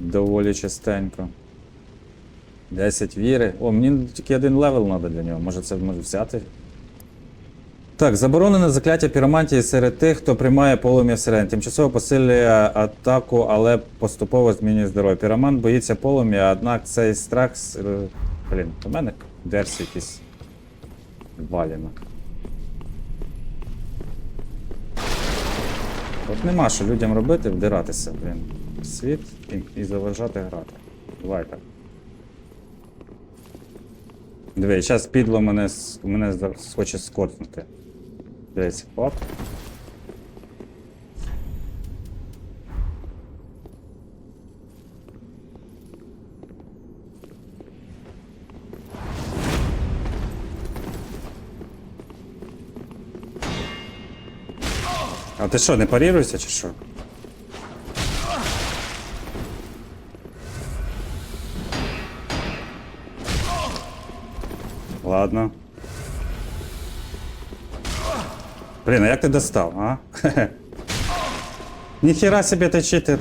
Доволі частенько. 10 віри. О, мені тільки один левел треба для нього. Може це може взяти? Так, заборонене закляття піромантії серед тих, хто приймає полум'я всередині. Тимчасово посилює атаку, але поступово змінює здоров'я. Піромант боїться полум'я, однак цей страх. е, Блін, у мене дерс якийсь валінок. От нема що людям робити, вдиратися, блін. Світ і, заважати грати. Давай так. Диви, зараз підло мене, мене хоче скотнути. Дивись, оп. А ти що, не паріруєшся чи що? Ладно. Блін, а як ти достав, а? Хе-хе. Ніхіра собі ти читер.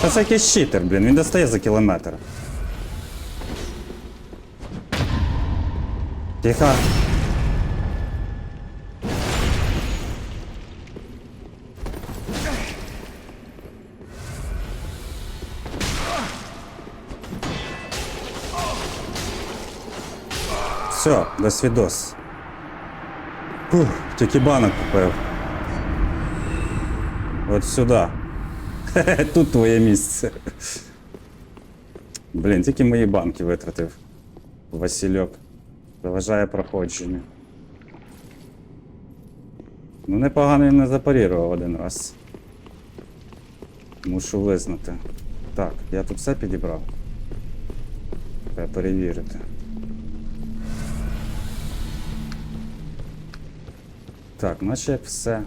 Та це якийсь читер, блін, він достає за кілометр. Тихо. Все, до свідос. Фух, тільки банок купив. От сюди. Тут твоє місце. Блін, тільки мої банки витратив. Васильок. Заважає проходження. Ну, непогано він не запарірував один раз. Мушу визнати. Так, я тут все підібрав. Треба перевірити. Так, наче як все.